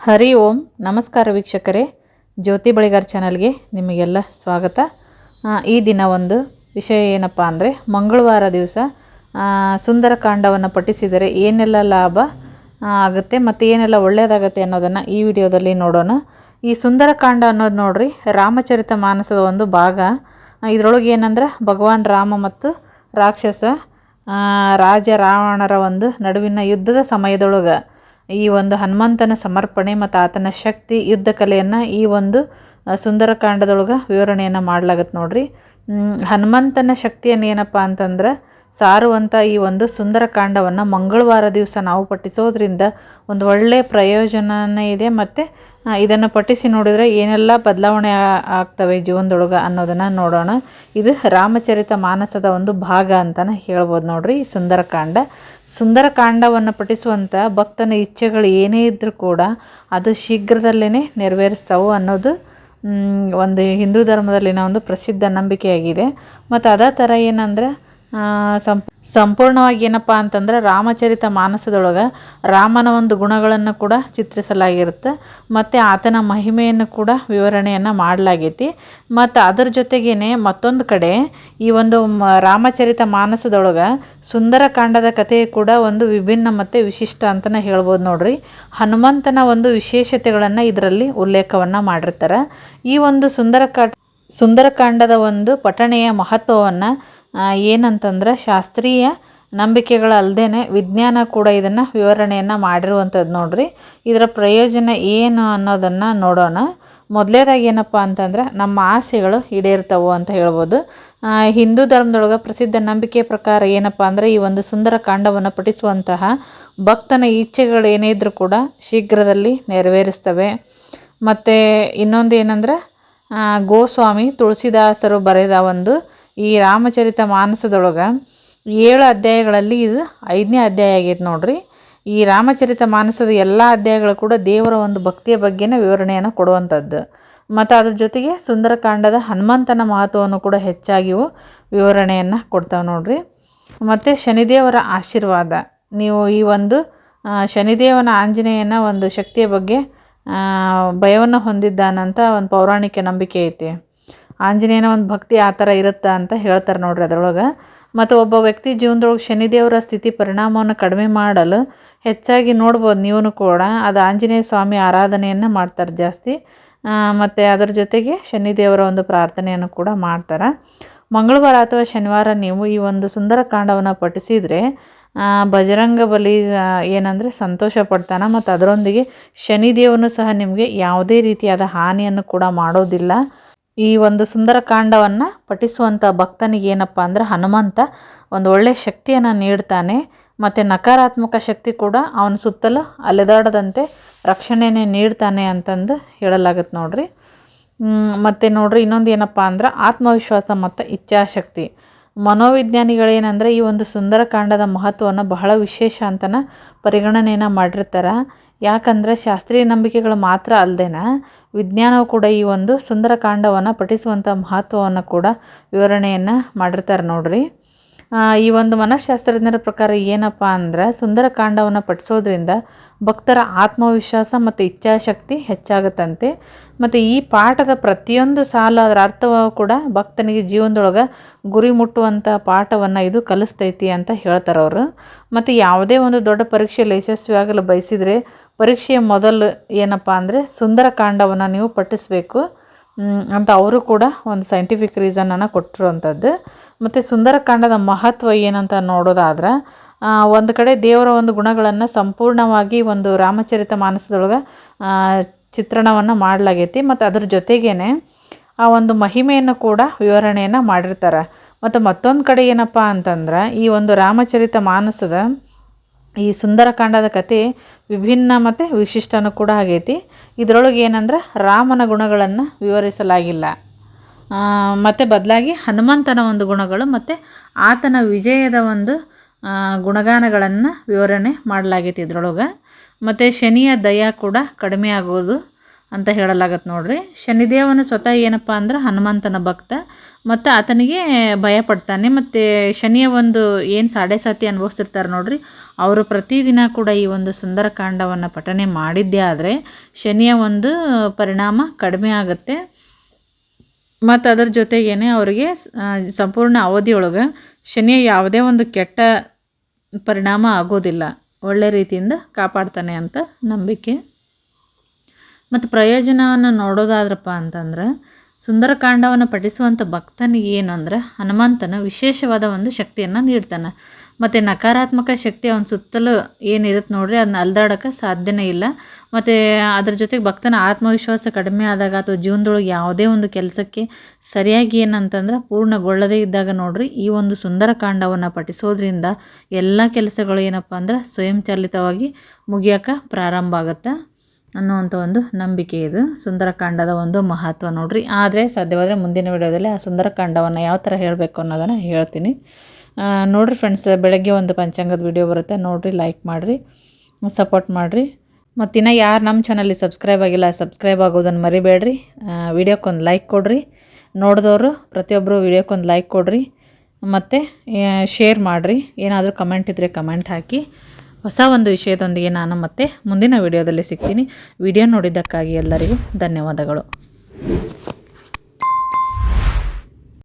ಹರಿ ಓಂ. ನಮಸ್ಕಾರ ವೀಕ್ಷಕರೇ. ಜ್ಯೋತಿ ಬಳಿಗಾರ್ ಚಾನಲ್ಗೆ ನಿಮಗೆಲ್ಲ ಸ್ವಾಗತ. ಈ ದಿನ ಒಂದು ವಿಷಯ ಏನಪ್ಪ ಅಂದರೆ ಮಂಗಳವಾರ ದಿವಸ ಸುಂದರಕಾಂಡವನ್ನು ಪಠಿಸಿದರೆ ಏನೆಲ್ಲ ಲಾಭ ಆಗುತ್ತೆ ಮತ್ತು ಏನೆಲ್ಲ ಒಳ್ಳೆಯದಾಗುತ್ತೆ ಅನ್ನೋದನ್ನು ಈ ವಿಡಿಯೋದಲ್ಲಿ ನೋಡೋಣ. ಈ ಸುಂದರಕಾಂಡ ಅನ್ನೋದು ನೋಡ್ರಿ, ರಾಮಚರಿತ ಮಾನಸದ ಒಂದು ಭಾಗ. ಇದರೊಳಗೆ ಏನಂದ್ರೆ ಭಗವಾನ್ ರಾಮ ಮತ್ತು ರಾಕ್ಷಸ ರಾಜ ರಾವಣರ ಒಂದು ನಡುವಿನ ಯುದ್ಧದ ಸಮಯದೊಳಗೆ. ಈ ಒಂದು ಹನುಮಂತನ ಸಮರ್ಪಣೆ ಮತ್ತು ಆತನ ಶಕ್ತಿ ಯುದ್ಧ ಕಲೆಯನ್ನು ಈ ಒಂದು ಸುಂದರಕಾಂಡದೊಳಗೆ ವಿವರಣೆಯನ್ನು ಮಾಡ್ಲಾಗತ್ತೆ ನೋಡಿರಿ. ಹನುಮಂತನ ಶಕ್ತಿಯನ್ನು ಏನಪ್ಪ ಅಂತಂದ್ರೆ ಸಾರುವಂಥ ಈ ಒಂದು ಸುಂದರಕಾಂಡವನ್ನು ಮಂಗಳವಾರ ದಿವಸ ನಾವು ಪಠಿಸೋದ್ರಿಂದ ಒಂದು ಒಳ್ಳೆಯ ಪ್ರಯೋಜನವೇ ಇದೆ. ಮತ್ತು ಇದನ್ನು ಪಠಿಸಿ ನೋಡಿದರೆ ಏನೆಲ್ಲ ಬದಲಾವಣೆ ಆಗ್ತವೆ ಜೀವನದೊಳಗೆ ಅನ್ನೋದನ್ನು ನೋಡೋಣ. ಇದು ರಾಮಚರಿತ ಮಾನಸದ ಒಂದು ಭಾಗ ಅಂತಲೇ ಹೇಳ್ಬೋದು ನೋಡಿರಿ ಈ ಸುಂದರಕಾಂಡ ಸುಂದರಕಾಂಡವನ್ನು ಪಠಿಸುವಂಥ ಭಕ್ತನ ಇಚ್ಛೆಗಳು ಏನೇ ಇದ್ದರೂ ಕೂಡ ಅದು ಶೀಘ್ರದಲ್ಲೇ ನೆರವೇರಿಸ್ತಾವು ಅನ್ನೋದು ಒಂದು ಹಿಂದೂ ಧರ್ಮದಲ್ಲಿನ ಒಂದು ಪ್ರಸಿದ್ಧ ನಂಬಿಕೆಯಾಗಿದೆ. ಮತ್ತು ಅದೇ ಥರ ಏನಂದ್ರೆ ಸಂಪ್, ಸಂಪೂರ್ಣವಾಗಿ ಏನಪ್ಪ ಅಂತಂದ್ರೆ ರಾಮಚರಿತ ಮಾನಸದೊಳಗೆ ರಾಮನ ಒಂದು ಗುಣಗಳನ್ನು ಕೂಡ ಚಿತ್ರಿಸಲಾಗಿರುತ್ತೆ. ಮತ್ತು ಆತನ ಮಹಿಮೆಯನ್ನು ಕೂಡ ವಿವರಣೆಯನ್ನು ಮಾಡಲಾಗೈತಿ. ಮತ್ತು ಅದರ ಜೊತೆಗೇನೆ ಮತ್ತೊಂದು ಕಡೆ ಈ ಒಂದು ರಾಮಚರಿತ ಮಾನಸದೊಳಗೆ ಸುಂದರಕಾಂಡದ ಕಥೆ ಕೂಡ ಒಂದು ವಿಭಿನ್ನ ಮತ್ತು ವಿಶಿಷ್ಟ ಅಂತಲೇ ಹೇಳ್ಬೋದು ನೋಡ್ರಿ. ಹನುಮಂತನ ಒಂದು ವಿಶೇಷತೆಗಳನ್ನು ಇದರಲ್ಲಿ ಉಲ್ಲೇಖವನ್ನು ಮಾಡಿರ್ತಾರೆ. ಈ ಒಂದು ಸುಂದರಕಾ ಸುಂದರಕಾಂಡದ ಒಂದು ಪಠಣೆಯ ಮಹತ್ವವನ್ನು ಏನಂತಂದ್ರೆ ಶಾಸ್ತ್ರೀಯ ನಂಬಿಕೆಗಳಲ್ಲದೆ ವಿಜ್ಞಾನ ಕೂಡ ಇದನ್ನು ವಿವರಣೆಯನ್ನು ಮಾಡಿರುವಂಥದ್ದು ನೋಡ್ರಿ. ಇದರ ಪ್ರಯೋಜನ ಏನು ಅನ್ನೋದನ್ನು ನೋಡೋಣ. ಮೊದಲೇದಾಗಿ ಏನಪ್ಪ ಅಂತಂದ್ರೆ ನಮ್ಮ ಆಸೆಗಳು ಈಡೇರ್ತವು ಅಂತ ಹೇಳ್ಬೋದು. ಹಿಂದೂ ಧರ್ಮದೊಳಗೆ ಪ್ರಸಿದ್ಧ ನಂಬಿಕೆ ಪ್ರಕಾರ ಏನಪ್ಪ ಅಂದರೆ ಈ ಒಂದು ಸುಂದರ ಕಾಂಡವನ್ನು ಪಠಿಸುವಂತಹ ಭಕ್ತನ ಇಚ್ಛೆಗಳು ಏನೇ ಇದ್ದರೂ ಕೂಡ ಶೀಘ್ರದಲ್ಲಿ ನೆರವೇರಿಸ್ತವೆ. ಮತ್ತು ಇನ್ನೊಂದು ಏನಂದ್ರೆ ಗೋಸ್ವಾಮಿ ತುಳಸಿದಾಸರು ಬರೆದ ಒಂದು ಈ ರಾಮಚರಿತ ಮಾನಸದೊಳಗೆ ಏಳು ಅಧ್ಯಾಯಗಳಲ್ಲಿ ಇದು ಐದನೇ ಅಧ್ಯಾಯ ಆಗೈತೆ ನೋಡ್ರಿ. ಈ ರಾಮಚರಿತ ಮಾನಸದ ಎಲ್ಲ ಅಧ್ಯಾಯಗಳು ಕೂಡ ದೇವರ ಒಂದು ಭಕ್ತಿಯ ಬಗ್ಗೆನ ವಿವರಣೆಯನ್ನು ಕೊಡುವಂಥದ್ದು. ಮತ್ತು ಅದ್ರ ಜೊತೆಗೆ ಸುಂದರಕಾಂಡದ ಹನುಮಂತನ ಮಹತ್ವವನ್ನು ಕೂಡ ಹೆಚ್ಚಾಗಿಯೂ ವಿವರಣೆಯನ್ನು ಕೊಡ್ತಾವೆ ನೋಡ್ರಿ. ಮತ್ತು ಶನಿದೇವರ ಆಶೀರ್ವಾದ. ನೀವು ಈ ಒಂದು ಶನಿದೇವನ ಆಂಜನೇಯನ ಒಂದು ಶಕ್ತಿಯ ಬಗ್ಗೆ ಭಯವನ್ನು ಹೊಂದಿದ್ದಾನಂತ ಒಂದು ಪೌರಾಣಿಕ ನಂಬಿಕೆ ಐತಿ. ಆಂಜನೇಯನ ಒಂದು ಭಕ್ತಿ ಆ ಥರ ಇರುತ್ತಾ ಅಂತ ಹೇಳ್ತಾರೆ ನೋಡ್ರಿ ಅದರೊಳಗೆ. ಮತ್ತು ಒಬ್ಬ ವ್ಯಕ್ತಿ ಜೀವನದೊಳಗೆ ಶನಿದೇವರ ಸ್ಥಿತಿ ಪರಿಣಾಮವನ್ನು ಕಡಿಮೆ ಮಾಡಲು ಹೆಚ್ಚಾಗಿ ನೋಡ್ಬೋದು ನೀವು ಕೂಡ. ಅದು ಆಂಜನೇಯ ಸ್ವಾಮಿ ಆರಾಧನೆಯನ್ನು ಮಾಡ್ತಾರೆ ಜಾಸ್ತಿ. ಮತ್ತು ಅದರ ಜೊತೆಗೆ ಶನಿದೇವರ ಒಂದು ಪ್ರಾರ್ಥನೆಯನ್ನು ಕೂಡ ಮಾಡ್ತಾರೆ. ಮಂಗಳವಾರ ಅಥವಾ ಶನಿವಾರ ನೀವು ಈ ಒಂದು ಸುಂದರಕಾಂಡವನ್ನು ಪಠಿಸಿದರೆ ಬಜರಂಗ ಬಲಿ ಏನಂದರೆ ಸಂತೋಷ ಪಡ್ತಾನೆ. ಮತ್ತು ಅದರೊಂದಿಗೆ ಶನಿದೇವನು ಸಹ ನಿಮಗೆ ಯಾವುದೇ ರೀತಿಯಾದ ಹಾನಿಯನ್ನು ಕೂಡ ಮಾಡೋದಿಲ್ಲ. ಈ ಒಂದು ಸುಂದರಕಾಂಡವನ್ನು ಪಠಿಸುವಂಥ ಭಕ್ತನಿಗೆ ಏನಪ್ಪ ಅಂದರೆ ಹನುಮಂತ ಒಂದು ಒಳ್ಳೆಯ ಶಕ್ತಿಯನ್ನು ನೀಡ್ತಾನೆ, ಮತ್ತು ನಕಾರಾತ್ಮಕ ಶಕ್ತಿ ಕೂಡ ಅವನ ಸುತ್ತಲೂ ಅಲೆದಾಡದಂತೆ ರಕ್ಷಣೆನೇ ನೀಡ್ತಾನೆ ಅಂತಂದು ಹೇಳಲಾಗತ್ತೆ ನೋಡ್ರಿ. ಮತ್ತು ನೋಡ್ರಿ ಇನ್ನೊಂದು ಏನಪ್ಪ ಅಂದ್ರೆ ಆತ್ಮವಿಶ್ವಾಸ ಮತ್ತು ಇಚ್ಛಾಶಕ್ತಿ. ಮನೋವಿಜ್ಞಾನಿಗಳೇನಂದ್ರೆ ಈ ಒಂದು ಸುಂದರಕಾಂಡದ ಮಹತ್ವವನ್ನು ಬಹಳ ವಿಶೇಷ ಅಂತನ ಪರಿಗಣನೆಯನ್ನು ಮಾಡಿರ್ತಾರೆ. ಯಾಕಂದರೆ ಶಾಸ್ತ್ರೀಯ ನಂಬಿಕೆಗಳು ಮಾತ್ರ ಅಲ್ಲದೇನ ವಿಜ್ಞಾನವು ಕೂಡ ಈ ಒಂದು ಸುಂದರಕಾಂಡವನ್ನು ಪಠಿಸುವಂಥ ಮಹತ್ವವನ್ನು ಕೂಡ ವಿವರಣೆಯನ್ನು ಮಾಡಿರ್ತಾರೆ ನೋಡ್ರಿ. ಈ ಒಂದು ಮನಃಶಾಸ್ತ್ರಜ್ಞರ ಪ್ರಕಾರ ಏನಪ್ಪ ಅಂದ್ರೆ ಸುಂದರಕಾಂಡವನ್ನು ಪಠಿಸೋದ್ರಿಂದ ಭಕ್ತರ ಆತ್ಮವಿಶ್ವಾಸ ಮತ್ತು ಇಚ್ಛಾಶಕ್ತಿ ಹೆಚ್ಚಾಗುತ್ತಂತೆ. ಮತ್ತು ಈ ಪಾಠದ ಪ್ರತಿಯೊಂದು ಸಾಲ ಅದರ ಅರ್ಥವೂ ಕೂಡ ಭಕ್ತನಿಗೆ ಜೀವನದೊಳಗೆ ಗುರಿ ಮುಟ್ಟುವಂಥ ಪಾಠವನ್ನು ಇದು ಕಲಿಸ್ತೈತಿ ಅಂತ ಹೇಳ್ತಾರೆ ಅವರು. ಮತ್ತು ಯಾವುದೇ ಒಂದು ದೊಡ್ಡ ಪರೀಕ್ಷೆಯಲ್ಲಿ ಯಶಸ್ವಿಯಾಗಲು ಬಯಸಿದರೆ ಪರೀಕ್ಷೆಯ ಮೊದಲು ಏನಪ್ಪ ಅಂದರೆ ಸುಂದರಕಾಂಡವನ್ನು ನೀವು ಪಠಿಸಬೇಕು. ಅಂತ ಅವರು ಕೂಡ ಒಂದು ಸೈಂಟಿಫಿಕ್ ರೀಸನನ್ನು ಕೊಟ್ಟಿರುವಂಥದ್ದು ಮತ್ತು ಸುಂದರಕಾಂಡದ ಮಹತ್ವ ಏನಂತ ನೋಡೋದಾದ್ರೆ ಒಂದು ಕಡೆ ದೇವರ ಒಂದು ಗುಣಗಳನ್ನು ಸಂಪೂರ್ಣವಾಗಿ ಒಂದು ರಾಮಚರಿತ ಮಾನಸದೊಳಗೆ ಚಿತ್ರಣವನ್ನು ಮಾಡಲಾಗೈತಿ. ಮತ್ತು ಅದ್ರ ಜೊತೆಗೇ ಆ ಒಂದು ಮಹಿಮೆಯನ್ನು ಕೂಡ ವಿವರಣೆಯನ್ನು ಮಾಡಿರ್ತಾರೆ. ಮತ್ತು ಮತ್ತೊಂದು ಕಡೆ ಏನಪ್ಪ ಅಂತಂದ್ರೆ, ಈ ಒಂದು ರಾಮಚರಿತ ಮಾನಸದ ಈ ಸುಂದರಕಾಂಡದ ಕತೆ ವಿಭಿನ್ನ ಮತ್ತು ವಿಶಿಷ್ಟನೂ ಕೂಡ ಆಗೈತಿ. ಇದರೊಳಗೆ ಏನಂದ್ರೆ ರಾಮನ ಗುಣಗಳನ್ನು ವಿವರಿಸಲಾಗಿಲ್ಲ. ಮತ್ತು ಬದಲಾಗಿ ಹನುಮಂತನ ಒಂದು ಗುಣಗಳು ಮತ್ತು ಆತನ ವಿಜಯದ ಒಂದು ಗುಣಗಾನಗಳನ್ನು ವಿವರಣೆ ಮಾಡಲಾಗೈತಿ ಇದರೊಳಗೆ. ಮತ್ತು ಶನಿಯ ದಯ ಕೂಡ ಕಡಿಮೆ ಆಗೋದು ಅಂತ ಹೇಳಲಾಗತ್ತೆ ನೋಡಿರಿ. ಶನಿದೇವನ ಸ್ವತಃ ಏನಪ್ಪ ಅಂದ್ರೆ ಹನುಮಂತನ ಭಕ್ತ. ಮತ್ತು ಆತನಿಗೆ ಭಯ ಪಡ್ತಾನೆ. ಮತ್ತು ಶನಿಯ ಒಂದು ಏನು ಸಾಡೆ ಸಾತಿ ಅನುಭವಿಸ್ತಿರ್ತಾರೆ ನೋಡಿರಿ. ಅವರು ಪ್ರತಿದಿನ ಕೂಡ ಈ ಒಂದು ಸುಂದರಕಾಂಡವನ್ನು ಪಠನೆ ಮಾಡಿದ್ದೇ ಆದರೆ ಶನಿಯ ಒಂದು ಪರಿಣಾಮ ಕಡಿಮೆ ಆಗುತ್ತೆ. ಮತ್ತು ಅದರ ಜೊತೆಗೇನೆ ಅವರಿಗೆ ಸಂಪೂರ್ಣ ಅವಧಿಯೊಳಗೆ ಶನಿಯ ಯಾವುದೇ ಒಂದು ಕೆಟ್ಟ ಪರಿಣಾಮ ಆಗೋದಿಲ್ಲ. ಒಳ್ಳೆ ರೀತಿಯಿಂದ ಕಾಪಾಡ್ತಾನೆ ಅಂತ ನಂಬಿಕೆ. ಮತ್ತು ಪ್ರಯೋಜನವನ್ನು ನೋಡೋದಾದ್ರಪ್ಪ ಅಂತಂದ್ರೆ ಸುಂದರಕಾಂಡವನ್ನು ಪಠಿಸುವಂಥ ಭಕ್ತನಿಗೆ ಏನು ಅಂದರೆ ಹನುಮಂತನ ವಿಶೇಷವಾದ ಒಂದು ಶಕ್ತಿಯನ್ನು ನೀಡ್ತಾನೆ. ಮತ್ತು ನಕಾರಾತ್ಮಕ ಶಕ್ತಿ ಅವನ ಸುತ್ತಲೂ ಏನಿರುತ್ತೆ ನೋಡ್ರಿ ಅದನ್ನ ಅಲ್ದಾಡೋಕ್ಕೆ ಸಾಧ್ಯನೇ ಇಲ್ಲ. ಮತ್ತು ಅದ್ರ ಜೊತೆಗೆ ಭಕ್ತನ ಆತ್ಮವಿಶ್ವಾಸ ಕಡಿಮೆ ಆದಾಗ ಅಥವಾ ಜೀವನದೊಳಗೆ ಯಾವುದೇ ಒಂದು ಕೆಲಸಕ್ಕೆ ಸರಿಯಾಗಿ ಏನಂತಂದ್ರೆ ಪೂರ್ಣಗೊಳ್ಳದೇ ಇದ್ದಾಗ ನೋಡ್ರಿ, ಈ ಒಂದು ಸುಂದರಕಾಂಡವನ್ನು ಪಠಿಸೋದ್ರಿಂದ ಎಲ್ಲ ಕೆಲಸಗಳು ಏನಪ್ಪ ಅಂದ್ರೆ ಸ್ವಯಂಚಾಲಿತವಾಗಿ ಮುಗಿಯೋಕೆ ಪ್ರಾರಂಭ ಆಗುತ್ತೆ. ಅನ್ನುವಂಥ ಒಂದು ನಂಬಿಕೆ ಇದು. ಸುಂದರಕಾಂಡದ ಒಂದು ಮಹತ್ವ ನೋಡಿರಿ. ಆದರೆ ಸಾಧ್ಯವಾದರೆ ಮುಂದಿನ ವಿಡಿಯೋದಲ್ಲಿ ಆ ಸುಂದರಕಾಂಡವನ್ನು ಯಾವ ಥರ ಹೇಳಬೇಕು ಅನ್ನೋದನ್ನು ಹೇಳ್ತೀನಿ. ನೋಡಿರಿ ಫ್ರೆಂಡ್ಸ್ ಬೆಳಗ್ಗೆ ಒಂದು ಪಂಚಾಂಗದ ವಿಡಿಯೋ ಬರುತ್ತೆ. ನೋಡಿರಿ ಲೈಕ್ ಮಾಡಿರಿ ಸಪೋರ್ಟ್ ಮಾಡಿರಿ. ಮತ್ತು ಇನ್ನು ಯಾರು ನಮ್ಮ ಚಾನಲ್ಲಿ ಸಬ್ಸ್ಕ್ರೈಬ್ ಆಗಿಲ್ಲ ಸಬ್ಸ್ಕ್ರೈಬ್ ಆಗೋದನ್ನು ಮರಿಬೇಡ್ರಿ. ವಿಡಿಯೋಕ್ಕೊಂದು ಲೈಕ್ ಕೊಡಿರಿ. ನೋಡಿದವರು ಪ್ರತಿಯೊಬ್ಬರು ವಿಡಿಯೋಕ್ಕೊಂದು ಲೈಕ್ ಕೊಡಿರಿ. ಮತ್ತು ಶೇರ್ ಮಾಡಿರಿ. ಏನಾದರೂ ಕಮೆಂಟ್ ಇದ್ದರೆ ಕಮೆಂಟ್ ಹಾಕಿ. ಹೊಸ ಒಂದು ವಿಷಯದೊಂದಿಗೆ ನಾನು ಮತ್ತೆ ಮುಂದಿನ ವಿಡಿಯೋದಲ್ಲಿ ಸಿಗ್ತೀನಿ. ವಿಡಿಯೋ ನೋಡಿದ್ದಕ್ಕಾಗಿ ಎಲ್ಲರಿಗೂ ಧನ್ಯವಾದಗಳು.